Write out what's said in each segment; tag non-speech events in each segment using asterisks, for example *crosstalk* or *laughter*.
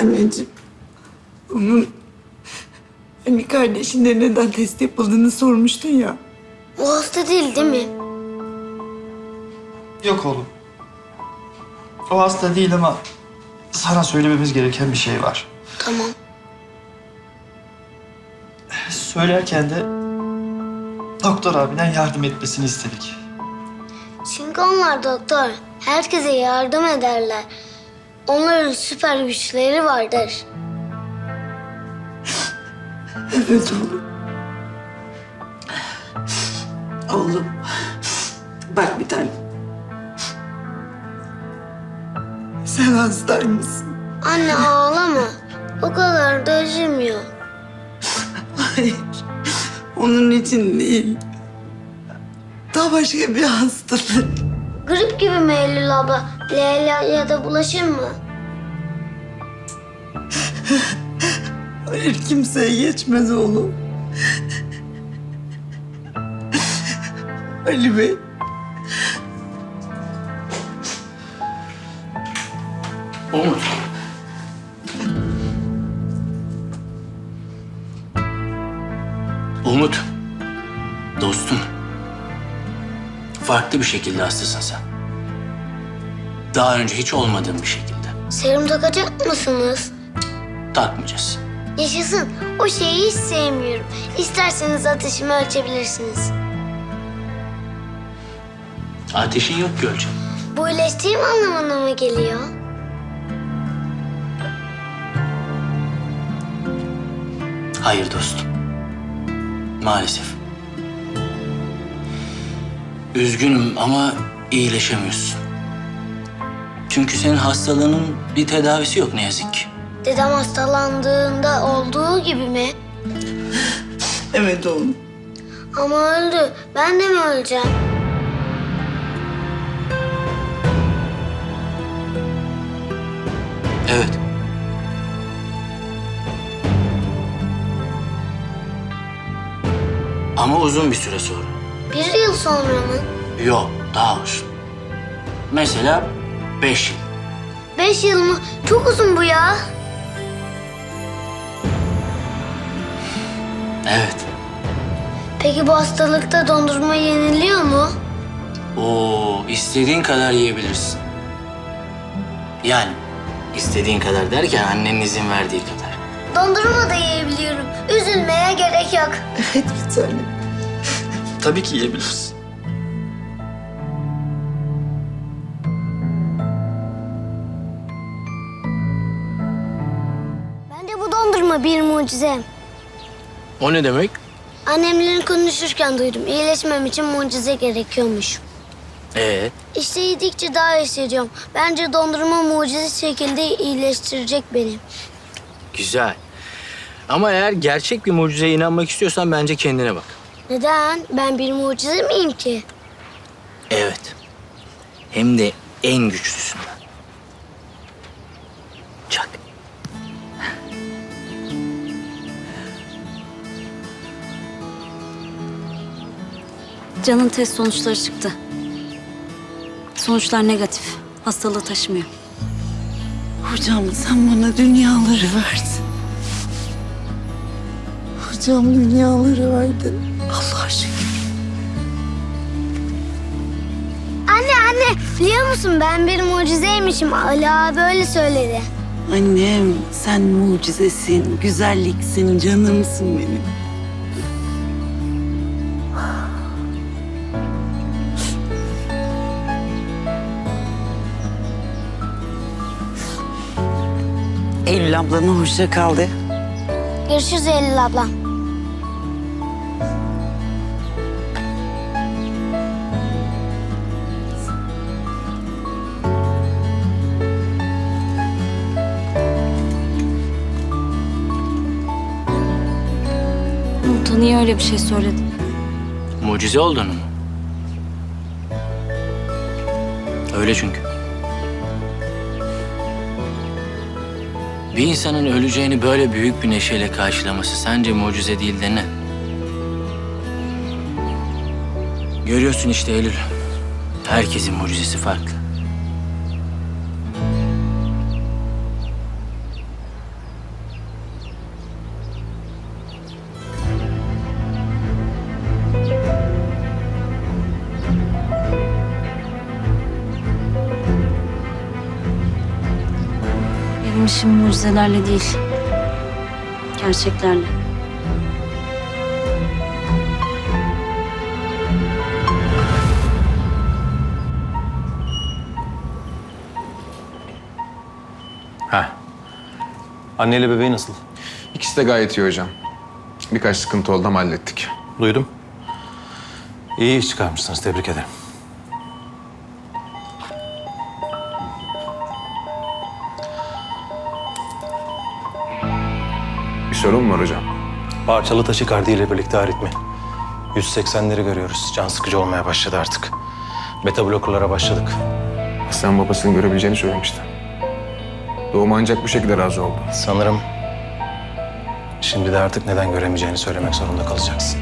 Anneciğim, onun hani kardeşinde neden test yapıldığını sormuştun ya. O hasta değil değil mi? Yok oğlum. O hasta değil ama sana söylememiz gereken bir şey var. Tamam. Söylerken de doktor abiden yardım etmesini istedik. Çünkü onlar doktor. Herkese yardım ederler. Onların süper güçleri vardır. Evet oğlum. Oğlum, bak bir tane. Sen hastaymışsın. Anne ağlama. O kadar da acımıyor. Hayır, onun için değil. Daha başka bir hastalık. Grip gibi mi Eylül abla? Leyla ya da bulaşır mı? Hayır, kimseye geçmez oğlum. Ali Bey, Umut. Umut. Dostum. Farklı bir şekilde hastasın sen. Daha önce hiç olmadığın bir şekilde. Serum takacak mısınız? Takmayacağız. Yaşasın. O şeyi hiç sevmiyorum. İsterseniz ateşimi ölçebilirsiniz. Ateşin yok ki ölçem. Bu iyileştiğim anlamına mı geliyor? Hayır dostum. Maalesef. Üzgünüm ama iyileşemiyorsun. Çünkü senin hastalığının bir tedavisi yok ne yazık ki. Dedem hastalandığında olduğu gibi mi? evet oğlum. Ama öldü. Ben de mi öleceğim? Evet. Ama uzun bir süre sonra. Bir yıl sonra mı? Yok, daha uzun. Mesela beş yıl. Beş yıl mı? Çok uzun bu ya. Evet. Peki bu hastalıkta dondurma yeniliyor mu? Oo, istediğin kadar yiyebilirsin. Yani istediğin kadar derken annenin izin verdiği kadar. Dondurma da yiyebiliyorum. Üzülmeye gerek yok. Evet bir tane. Tabii ki yiyebilirsin. Bir mucize. O ne demek? Annemlerin konuşurken duydum. İyileşmem için mucize gerekiyormuş. Ee, İşte yedikçe daha hissediyorum. Bence dondurma mucize şekilde iyileştirecek beni. güzel. Ama eğer gerçek bir mucizeye inanmak istiyorsan bence kendine bak. Neden? Ben bir mucize miyim ki? Evet. Hem de en güçlüsünden. Çak. Can'ın test sonuçları çıktı. Sonuçlar negatif. Hastalığı taşımıyor. Hocam sen bana dünyaları verdin. Hocam dünyaları verdin. Allah şükür. Anne anne biliyor musun ben bir mucizeymişim. Ali abi öyle söyledi. Annem sen mucizesin, güzelliksin, canımsın benim. Eylül ablana hoşça kaldı. Görüşürüz Eylül abla. Umut'a niye öyle bir şey söyledin? Mucize olduğunu mu? Öyle çünkü. Bir insanın öleceğini böyle büyük bir neşeyle karşılaması sence mucize değil de ne? Görüyorsun işte Eylül. Herkesin mucizesi farklı. İşim mucizelerle değil. Gerçeklerle. Ha. Anneyle bebeği nasıl? İkisi de gayet iyi hocam. Birkaç sıkıntı oldu ama hallettik. Duydum. İyi iş çıkarmışsınız. Tebrik ederim. Sorun var hocam? Parçalı taşikardi ile birlikte aritmi. 180'leri görüyoruz. Can sıkıcı olmaya başladı artık. Beta blokörlara başladık. Aslan babasını görebileceğini söylemişti. Doğum ancak bu şekilde razı oldu. Sanırım şimdi de artık neden göremeyeceğini söylemek zorunda kalacaksın.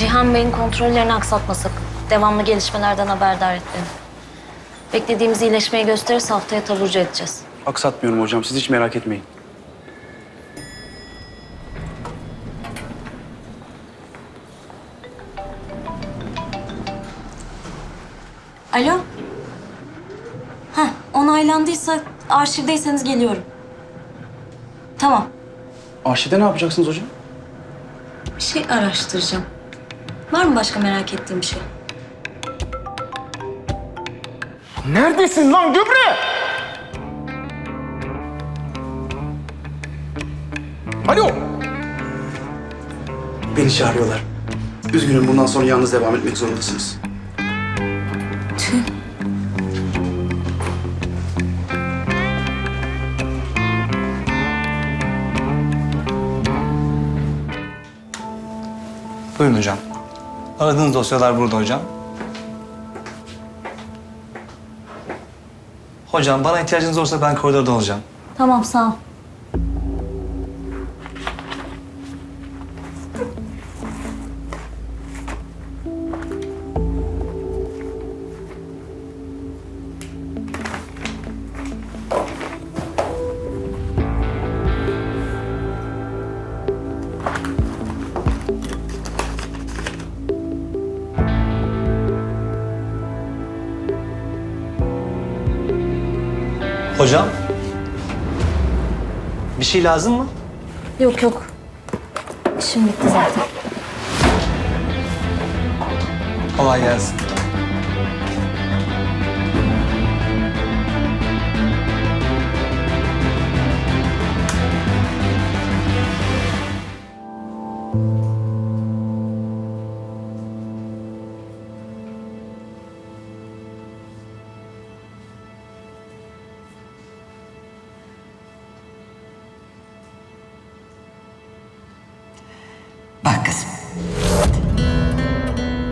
Cihan Bey'in kontrollerini aksatma sakın. Devamlı gelişmelerden haberdar et beni. Beklediğimiz iyileşmeyi gösterirse haftaya taburcu edeceğiz. Aksatmıyorum hocam. Siz hiç merak etmeyin. Alo? Heh, onaylandıysa arşivdeyseniz geliyorum. Tamam. Arşivde ne yapacaksınız hocam? Bir şey araştıracağım. Var mı başka merak ettiğim bir şey? Neredesin lan gübre? Alo! Beni çağırıyorlar. Üzgünüm bundan sonra yalnız devam etmek zorundasınız. Tüh. Buyurun hocam. Aradığınız dosyalar burada hocam. Hocam bana ihtiyacınız olursa ben koridorda olacağım. Tamam sağ ol. Hocam. Bir şey lazım mı? Yok yok. İşim bitti zaten. Kolay gelsin.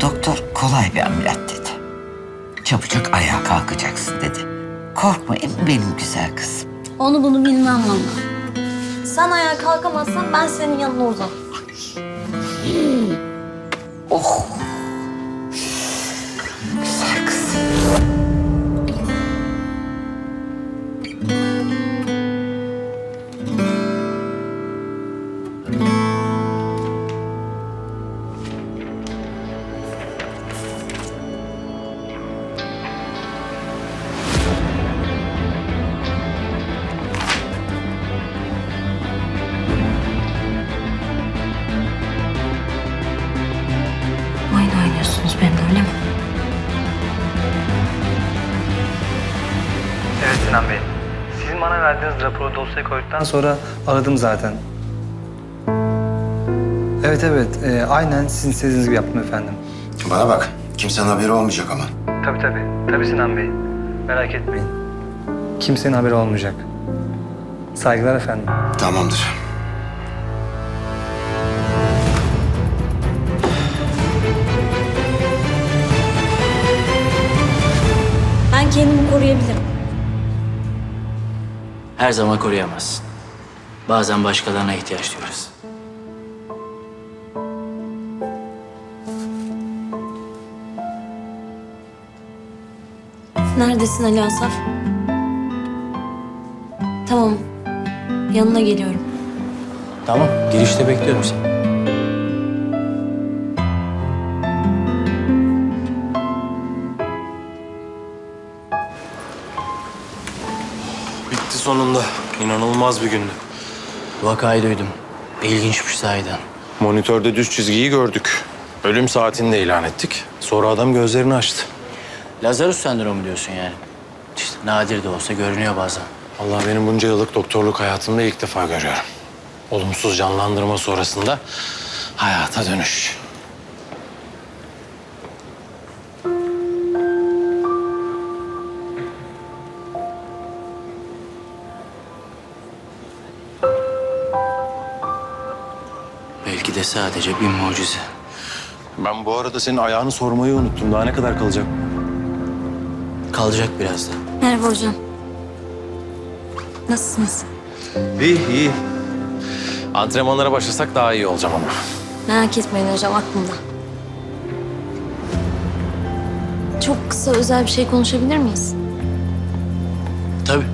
Doktor kolay bir ameliyat dedi. Çabucak ayağa kalkacaksın dedi. Korkmayın benim güzel kızım. Onu bunu bilmem valla. Sen ayağa kalkamazsan ben senin yanına uzanırım. Oh. Dosyaya koyduktan sonra aradım zaten. Evet evet. e, aynen sizin istediğiniz gibi yaptım efendim. Bana bak, kimsenin haberi olmayacak ama. Tabii tabii. Tabii Sinan Bey. Merak etmeyin. Kimsenin haberi olmayacak. Saygılar efendim. Tamamdır. Ben kendimi koruyabilirim. Her zaman koruyamazsın. Bazen başkalarına ihtiyaç duyarız. Neredesin Ali Asaf? Tamam. Yanına geliyorum. Tamam, girişte bekliyorum seni. İnanılmaz bir gündü. Vakayı duydum. İlginçmiş sahiden. Monitörde düz çizgiyi gördük. Ölüm saatini de ilan ettik. Sonra adam gözlerini açtı. Lazarus sendromu diyorsun yani. İşte nadir de olsa görünüyor bazen. Allah benim bunca yıllık doktorluk hayatımda ilk defa görüyorum. Olumsuz canlandırma sonrasında hayata dönüş. De sadece bir mucize. Ben bu arada senin ayağını sormayı unuttum. Daha ne kadar kalacak? Kalacak biraz da. Merhaba hocam. Nasılsınız? İyi, iyi. Antrenmanlara başlasak daha iyi olacağım ama. Merak etmeyin hocam aklımda. Çok kısa özel bir şey konuşabilir miyiz? Tabii.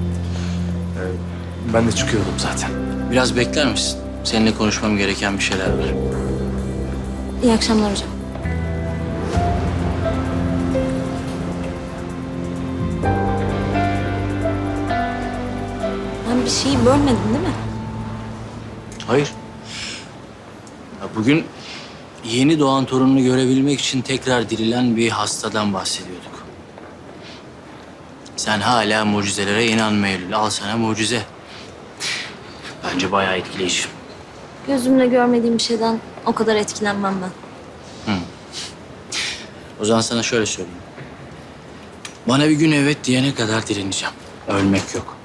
Ben de çıkıyordum zaten. Biraz bekler misin? Seninle konuşmam gereken bir şeyler var. İyi akşamlar hocam. Ben bir şeyi bölmedim değil mi? Hayır. Ya bugün yeni doğan torununu görebilmek için tekrar dirilen bir hastadan bahsediyorduk. Sen hala mucizelere inanma Eylül. Al sana mucize. Bence bayağı etkileyici. Gözümle görmediğim bir şeyden o kadar etkilenmem ben. O zaman sana şöyle söyleyeyim. Bana bir gün evet diyene kadar direneceğim. Ölmek yok.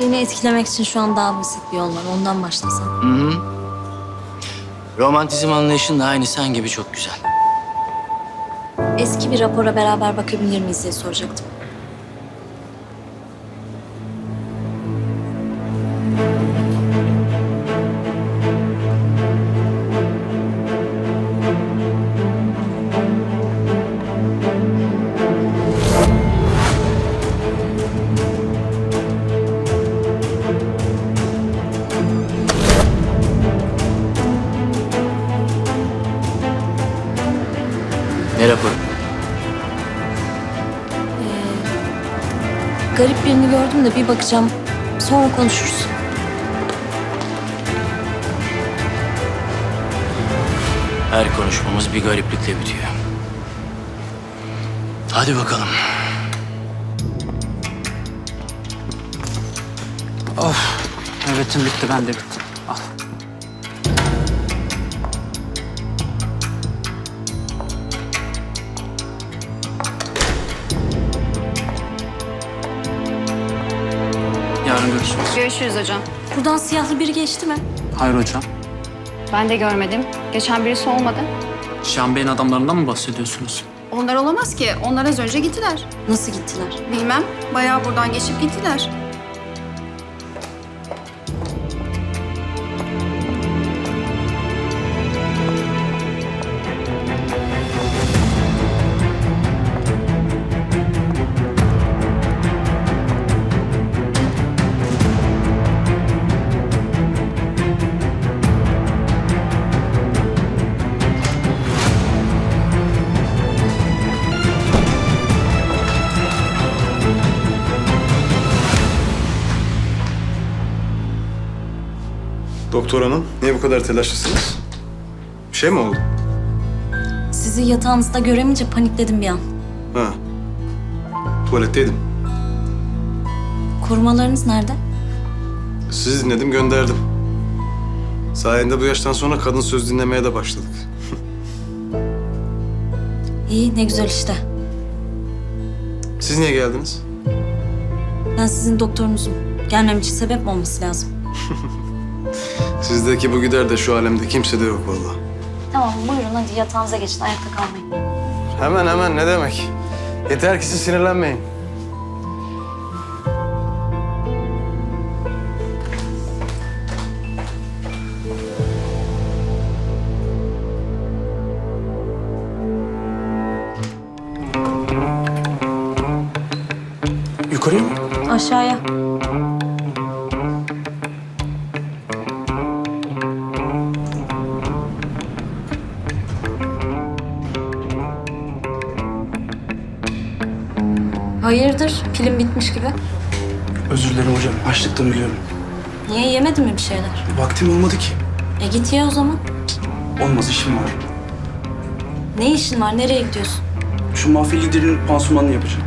Beni etkilemek için şu an daha basit bir yol var. Ondan başlasam. Hı hı. Romantizm anlayışın da aynı sen gibi çok güzel. Eski bir rapora beraber bakabilir miyiz diye soracaktım. De bir bakacağım. Sonra konuşuruz. Her konuşmamız bir gariplikle bitiyor. Hadi bakalım. Nöbetim bitti, ben de bittim. Görüşürüz. Hocam. Buradan siyahlı biri geçti mi? Hayır hocam. Ben de görmedim. Geçen birisi olmadı. Şahan Bey'in adamlarından mı bahsediyorsunuz? Onlar olamaz ki. Onlar az önce gittiler. Nasıl gittiler? Bilmem. Bayağı buradan geçip gittiler. Doktor hanım, niye bu kadar telaşlısınız? Bir şey mi oldu? Sizi yatağınızda göremeyince panikledim bir an. Ha. Tuvaletteydim. Korumalarınız nerede? Sizi dinledim, gönderdim. Sayende bu yaştan sonra kadın söz dinlemeye de başladık. İyi ne güzel işte. Siz niye geldiniz? Ben sizin doktorunuzum. Gelmem için sebep mi olması lazım? *laughs* Sizdeki bu gider de şu alemde kimse de yok vallahi. Tamam buyurun hadi yatağınıza geçin ayakta kalmayın. Hemen hemen ne demek? Yeter ki siz sinirlenmeyin. Hayırdır? Pilim bitmiş gibi. Özür dilerim hocam. Açlıktan ölüyorum. Niye yemedin mi bir şeyler? Vaktim olmadı ki. E git ye o zaman. Olmaz işim var. Ne işin var? Nereye gidiyorsun? Şu mafya liderinin pansumanını yapacağım.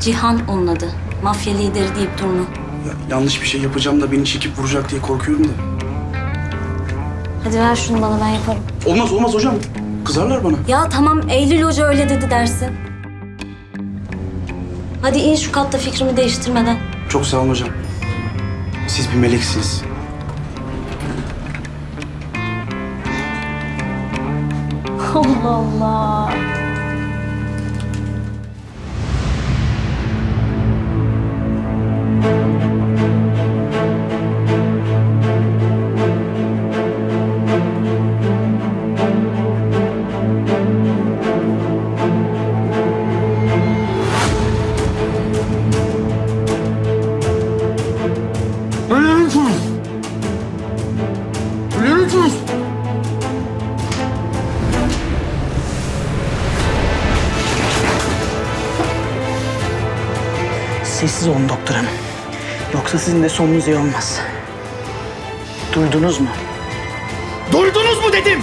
Cihan onun adı. Mafya lideri deyip durma. Ya, yanlış bir şey yapacağım da beni çekip vuracak diye korkuyorum da. Hadi ver şunu bana ben yaparım. Olmaz olmaz hocam. Kızarlar bana. Ya tamam Eylül Hoca öyle dedi dersin. Hadi in şu katta fikrimi değiştirmeden. Çok sağ olun hocam. Siz bir meleksiniz. *laughs* Allah Allah. De sonunuz iyi olmaz. Duydunuz mu? Duydunuz mu dedim!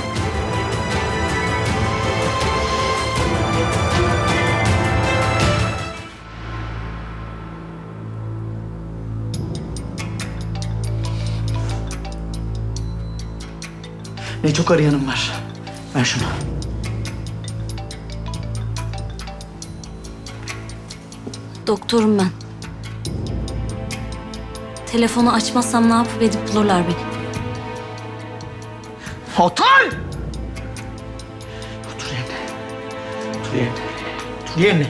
Ne çok arayanım var. Ver şunu. Doktorum ben. Telefonu açmazsam ne yapıp edip bulurlar beni. Otur! Otur yerine. Otur yerine. Otur yerine.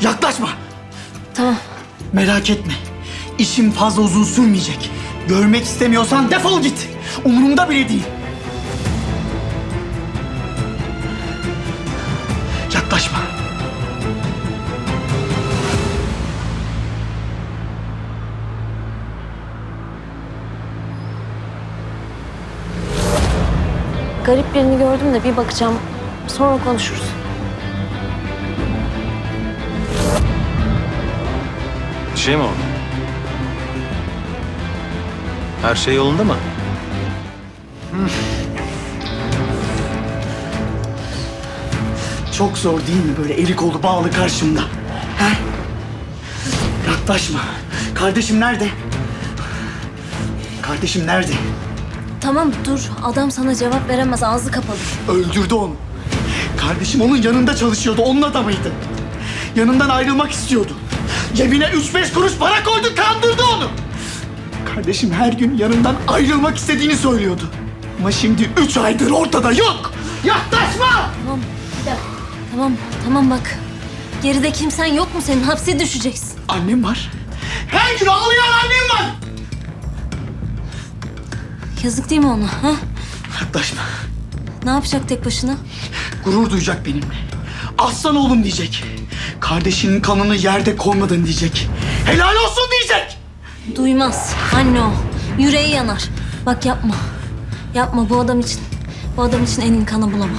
Yaklaşma. Tamam. Merak etme. İşim fazla uzun sürmeyecek. Görmek istemiyorsan defol git. Umurumda bile değil. Garip birini gördüm de bir bakacağım. Sonra konuşuruz. Bir şey mi oldu? Her şey yolunda mı? Çok zor değil mi böyle eli kolu bağlı karşımda? He? Yaklaşma. Kardeşim nerede? Kardeşim nerede? Tamam dur. Adam sana cevap veremez. Ağzı kapalı. Öldürdü onu. Kardeşim onun yanında çalışıyordu. Onun adamıydı. Yanından ayrılmak istiyordu. Cebine üç beş kuruş para koydu, kandırdı onu. Kardeşim her gün yanından ayrılmak istediğini söylüyordu. Ama şimdi üç aydır ortada yok. Yaklaşma! Tamam. Bir dakika. Tamam. Tamam bak. Geride kimsen yok mu senin? Hapse düşeceksin. Annem var. Her gün ağlayan annem var. Yazık değil mi ona? Ha? Yaklaşma. Ne yapacak tek başına? Gurur duyacak benimle. Aslan oğlum diyecek. Kardeşinin kanını yerde koymadın diyecek. Helal olsun diyecek. Duymaz. Anne o. Yüreği yanar. Bak yapma. Yapma bu adam için. Bu adam için elin kanı bulama.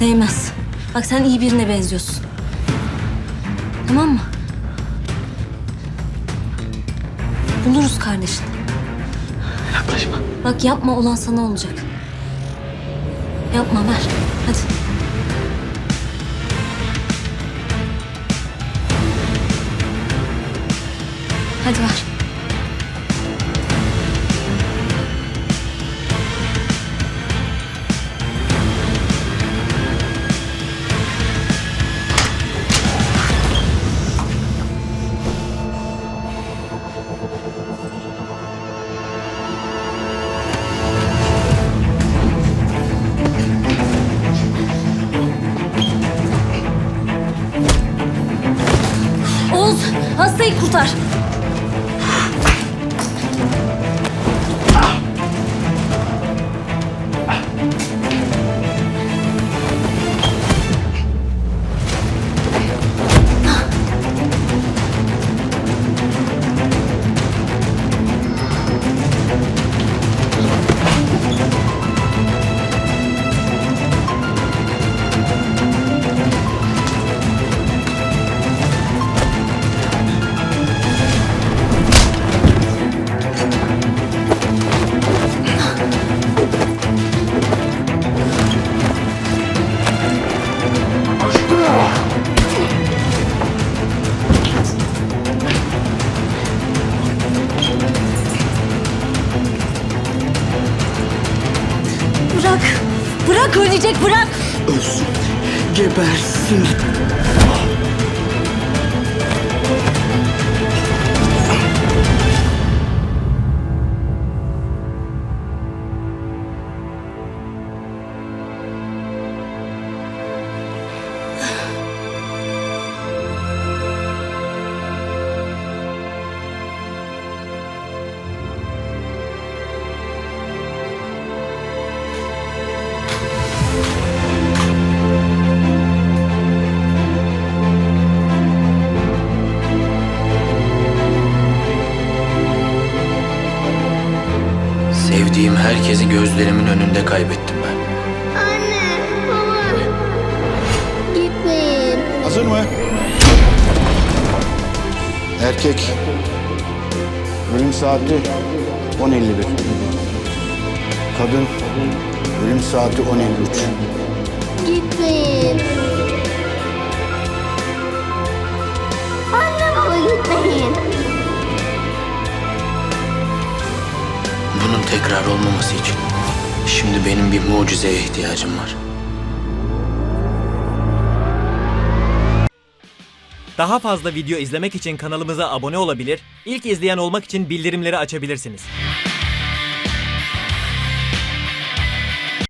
Değmez. Bak sen iyi birine benziyorsun. Tamam mı? Buluruz kardeşini. Bak yapma olan sana olacak. Yapma ver. Hadi. Hadi ver. Gözlerimin önünde kaybettim ben. Anne, baba. Gitmeyin. Hazır mı? Erkek. Ölüm saati 10.51. Kadın. Ölüm saati 10.53. Gitmeyin. Anne baba gitmeyin. Bunun tekrar olmaması için şimdi benim bir mucizeye ihtiyacım var. Daha fazla video izlemek için kanalımıza abone olabilir, ilk izleyen olmak için bildirimleri açabilirsiniz.